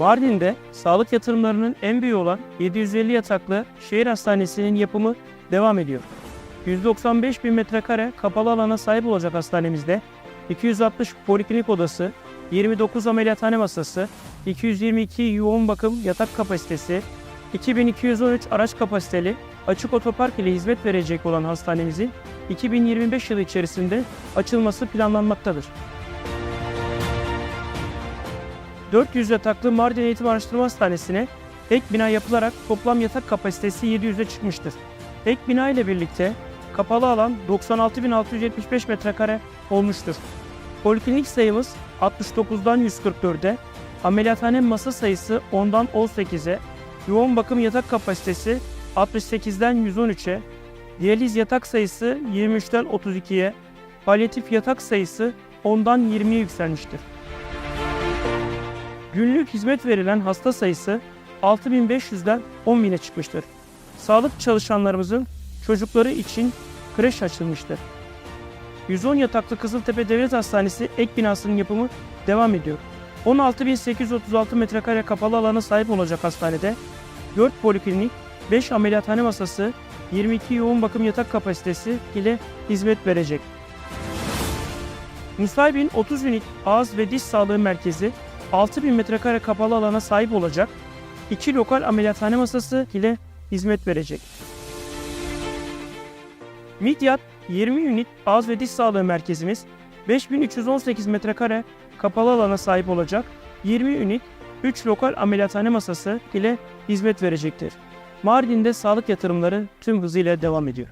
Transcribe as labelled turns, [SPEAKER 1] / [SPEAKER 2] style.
[SPEAKER 1] Mardin'de sağlık yatırımlarının en büyüğü olan 750 yataklı şehir hastanesinin yapımı devam ediyor. 195 bin metrekare kapalı alana sahip olacak hastanemizde 260 poliklinik odası, 29 ameliyathane masası, 222 yoğun bakım yatak kapasitesi, 2213 araç kapasiteli açık otopark ile hizmet verecek olan hastanemizin 2025 yılı içerisinde açılması planlanmaktadır. 400 yataklı Mardin Eğitim Araştırma Hastanesi'ne ek bina yapılarak toplam yatak kapasitesi 700'e çıkmıştır. Ek bina ile birlikte kapalı alan 96.675 metrekare olmuştur. Poliklinik sayımız 69'dan 144'e, ameliyathane masa sayısı 10'dan 18'e, yoğun bakım yatak kapasitesi 68'den 113'e, diyaliz yatak sayısı 23'ten 32'ye, palyatif yatak sayısı 10'dan 20'ye yükselmiştir. Günlük hizmet verilen hasta sayısı 6500'den 10.000'e çıkmıştır. Sağlık çalışanlarımızın çocukları için kreş açılmıştır. 110 yataklı Kızıltepe Devlet Hastanesi ek binasının yapımı devam ediyor. 16.836 metrekare kapalı alana sahip olacak hastanede 4 poliklinik, 5 ameliyathane masası, 22 yoğun bakım yatak kapasitesi ile hizmet verecek. Nusaybin 30 ünit ağız ve diş sağlığı merkezi 6000 metrekare kapalı alana sahip olacak. 2 lokal ameliyathane masası ile hizmet verecek. Midyat 20 ünit ağız ve diş sağlığı merkezimiz 5318 metrekare kapalı alana sahip olacak. 20 ünit 3 lokal ameliyathane masası ile hizmet verecektir. Mardin'de sağlık yatırımları tüm hızıyla devam ediyor.